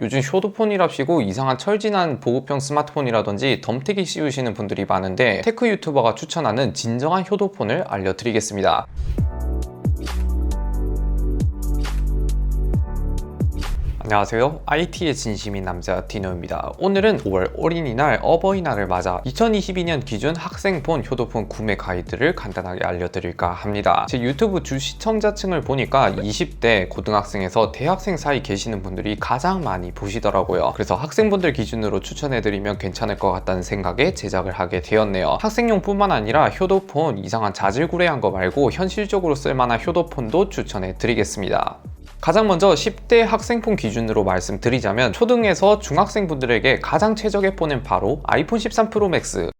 요즘 쇼도폰이랍시고 이상한 철진한 보급형 스마트폰이라든지 덤태기 씌우시는 분들이 많은데 테크 유튜버가 추천하는 진정한 효도폰을 알려드리겠습니다. 안녕하세요. IT의 진심인 남자 디노입니다. 오늘은 5월 어린이날, 어버이날을 맞아 2022년 기준 학생폰, 효도폰 구매 가이드를 간단하게 알려드릴까 합니다. 제 유튜브 주 시청자층을 보니까 20대 고등학생에서 대학생 사이 계시는 분들이 가장 많이 보시더라고요. 그래서 학생분들 기준으로 추천해드리면 괜찮을 것 같다는 생각에 제작을 하게 되었네요. 학생용뿐만 아니라 효도폰 이상한 자질구레한 거 말고 현실적으로 쓸만한 효도폰도 추천해드리겠습니다. 가장 먼저 10대 학생폰 기준으로 말씀드리자면 초등에서 중학생분들에게 가장 최적의 폰은 바로 아이폰 13 프로 맥스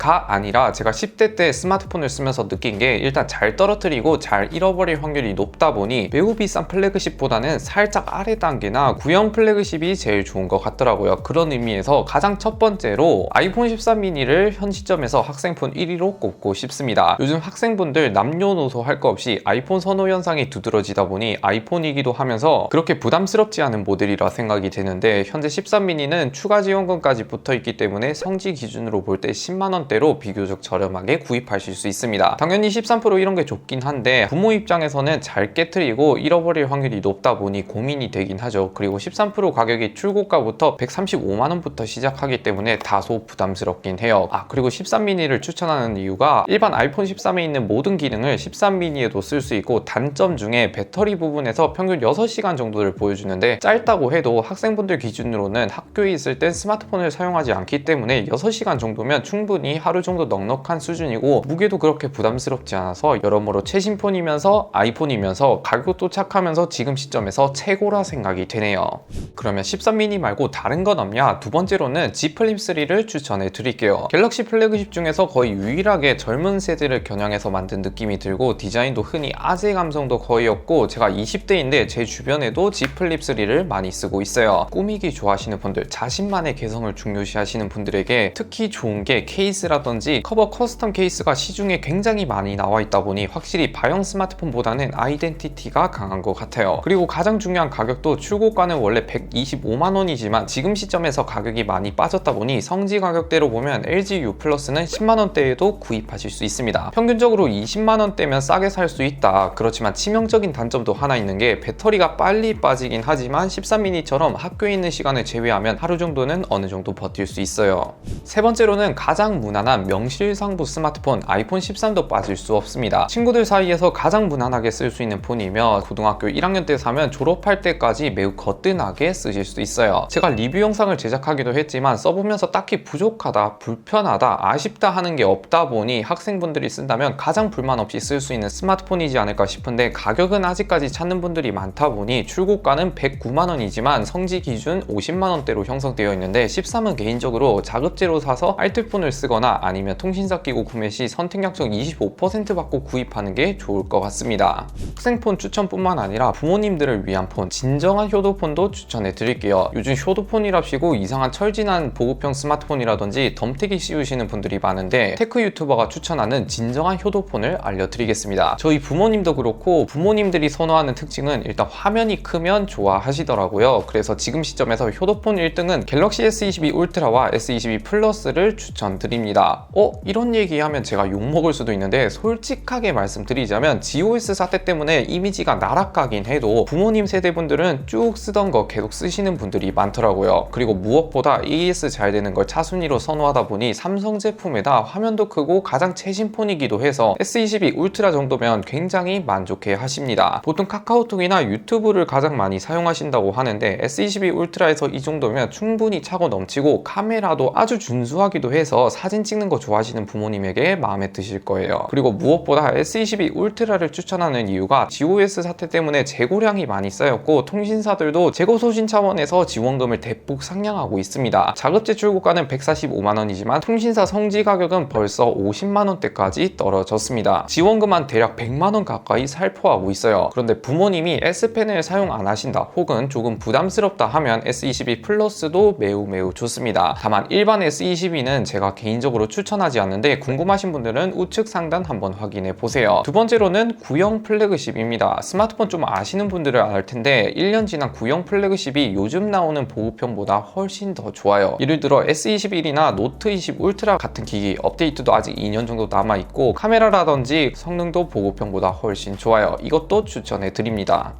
가 아니라 제가 10대 때 스마트폰을 쓰면서 느낀 게 일단 잘 떨어뜨리고 잘 잃어버릴 확률이 높다 보니 매우 비싼 플래그십보다는 살짝 아래 단계나 구형 플래그십이 제일 좋은 것 같더라고요. 그런 의미에서 가장 첫 번째로 아이폰 13 미니를 현 시점에서 학생폰 1위로 꼽고 싶습니다. 요즘 학생분들 남녀노소 할 거 없이 아이폰 선호 현상이 두드러지다 보니 아이폰이기도 하면서 그렇게 부담스럽지 않은 모델이라 생각이 되는데 현재 13 미니는 추가 지원금까지 붙어 있기 때문에 성지 기준으로 볼 때 10만 원 원대로 비교적 저렴하게 구입하실 수 있습니다. 당연히 13% 이런 게 좋긴 한데 부모 입장에서는 잘 깨트리고 잃어버릴 확률이 높다 보니 고민이 되긴 하죠. 그리고 13% 가격이 출고가부터 135만 원부터 시작하기 때문에 다소 부담스럽긴 해요. 아 그리고 13 미니를 추천하는 이유가 일반 아이폰 13에 있는 모든 기능을 13 미니에도 쓸 수 있고 단점 중에 배터리 부분에서 평균 6시간 정도를 보여주는데 짧다고 해도 학생분들 기준으로는 학교에 있을 땐 스마트폰을 사용하지 않기 때문에 6시간 정도면 충분히 하루 정도 넉넉한 수준이고 무게도 그렇게 부담스럽지 않아서 여러모로 최신 폰이면서 아이폰이면서 가격도 착하면서 지금 시점에서 최고라 생각이 되네요. 그러면 13 미니 말고 다른 건 없냐? 두 번째로는 Z 플립 3를 추천해 드릴게요. 갤럭시 플래그십 중에서 거의 유일하게 젊은 세대를 겨냥해서 만든 느낌이 들고 디자인도 흔히 아재 감성도 거의 없고 제가 20대인데 제 주변에도 Z 플립 3를 많이 쓰고 있어요. 꾸미기 좋아하시는 분들, 자신만의 개성을 중요시하시는 분들에게 특히 좋은 게 케이스 케이스라든지 커버 커스텀 케이스가 시중에 굉장히 많이 나와 있다 보니 확실히 바형 스마트폰보다는 아이덴티티가 강한 것 같아요. 그리고 가장 중요한 가격도 출고가는 원래 125만 원이지만 지금 시점에서 가격이 많이 빠졌다 보니 성지 가격대로 보면 LG U 플러스는 10만 원대에도 구입하실 수 있습니다. 평균적으로 20만 원대면 싸게 살 수 있다. 그렇지만 치명적인 단점도 하나 있는 게 배터리가 빨리 빠지긴 하지만 13미니처럼 학교에 있는 시간을 제외하면 하루 정도는 어느 정도 버틸 수 있어요. 세 번째로는 가장 무난한 명실상부 스마트폰 아이폰 13도 빠질 수 없습니다. 친구들 사이에서 가장 무난하게 쓸 수 있는 폰이며 고등학교 1학년 때 사면 졸업할 때까지 매우 거뜬하게 쓰실 수 있어요. 제가 리뷰 영상을 제작하기도 했지만 써보면서 딱히 부족하다, 불편하다, 아쉽다 하는 게 없다 보니 학생분들이 쓴다면 가장 불만 없이 쓸 수 있는 스마트폰이지 않을까 싶은데 가격은 아직까지 찾는 분들이 많다 보니 출고가는 109만 원이지만 성지 기준 50만 원대로 형성되어 있는데 13은 개인적으로 자급제로 사서 알뜰폰을 쓰고 쓰거나 아니면 통신사 끼고 구매 시 선택 약정 25% 받고 구입하는 게 좋을 것 같습니다. 학생폰 추천뿐만 아니라 부모님들을 위한 폰, 진정한 효도폰도 추천해 드릴게요. 요즘 효도폰이랍시고 이상한 철진한 보급형 스마트폰이라든지 덤태기 씌우시는 분들이 많은데 테크 유튜버가 추천하는 진정한 효도폰을 알려드리겠습니다. 저희 부모님도 그렇고 부모님들이 선호하는 특징은 일단 화면이 크면 좋아하시더라고요. 그래서 지금 시점에서 효도폰 1등은 갤럭시 S22 울트라와 S22 플러스를 추천드립니다. 드립니다. 어? 이런 얘기하면 제가 욕먹을 수도 있는데 솔직하게 말씀드리자면 GOS 사태 때문에 이미지가 나락가긴 해도 부모님 세대분들은 쭉 쓰던 거 계속 쓰시는 분들이 많더라고요. 그리고 무엇보다 AS 잘 되는 걸 차순위로 선호하다 보니 삼성 제품에다 화면도 크고 가장 최신 폰이기도 해서 S22 울트라 정도면 굉장히 만족해 하십니다. 보통 카카오톡이나 유튜브를 가장 많이 사용하신다고 하는데 S22 울트라에서 이 정도면 충분히 차고 넘치고 카메라도 아주 준수하기도 해서 사진 사진 찍는 거 좋아하시는 부모님에게 마음에 드실 거예요. 그리고 무엇보다 S22 울트라를 추천하는 이유가 GOS 사태 때문에 재고량이 많이 쌓였고 통신사들도 재고 소진 차원에서 지원금을 대폭 상향하고 있습니다. 자급제 출고가는 145만 원이지만 통신사 성지 가격은 벌써 50만 원대까지 떨어졌습니다. 지원금은 대략 100만 원 가까이 살포하고 있어요. 그런데 부모님이 S펜을 사용 안 하신다 혹은 조금 부담스럽다 하면 S22 플러스도 매우 매우 좋습니다. 다만 일반 S22는 제가 개인적으로 개인적으로 추천하지 않는데 궁금하신 분들은 우측 상단 한번 확인해 보세요. 두 번째로는 구형 플래그십입니다. 스마트폰 좀 아시는 분들은 알 텐데 1년 지난 구형 플래그십이 요즘 나오는 보급형보다 훨씬 더 좋아요. 예를 들어 S21이나 노트 20 울트라 같은 기기 업데이트도 아직 2년 정도 남아 있고 카메라라든지 성능도 보급형보다 훨씬 좋아요. 이것도 추천해 드립니다.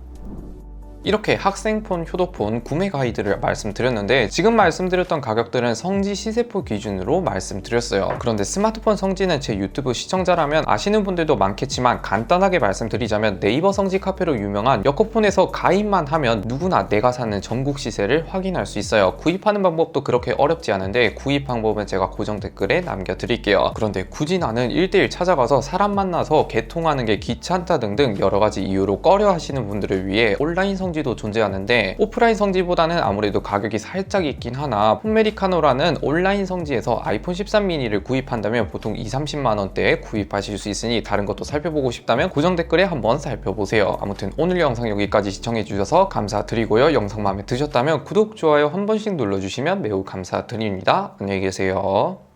이렇게 학생폰, 효도폰 구매 가이드를 말씀드렸는데 지금 말씀드렸던 가격들은 성지 시세포 기준으로 말씀드렸어요. 그런데 스마트폰 성지는 제 유튜브 시청자라면 아시는 분들도 많겠지만 간단하게 말씀드리자면 네이버 성지 카페로 유명한 여코폰에서 가입만 하면 누구나 내가 사는 전국 시세를 확인할 수 있어요. 구입하는 방법도 그렇게 어렵지 않은데 구입 방법은 제가 고정 댓글에 남겨드릴게요. 그런데 굳이 나는 1대1 찾아가서 사람 만나서 개통하는 게 귀찮다 등등 여러 가지 이유로 꺼려 하시는 분들을 위해 온라인 성지 성지도 존재하는데 오프라인 성지보다는 아무래도 가격이 살짝 있긴 하나 폰메리카노라는 온라인 성지에서 아이폰 13 미니를 구입한다면 보통 2, 30만 원대에 구입하실 수 있으니 다른 것도 살펴보고 싶다면 고정 댓글에 한번 살펴보세요. 아무튼 오늘 영상 여기까지 시청해 주셔서 감사드리고요. 영상 마음에 드셨다면 구독, 좋아요 한 번씩 눌러주시면 매우 감사드립니다. 안녕히 계세요.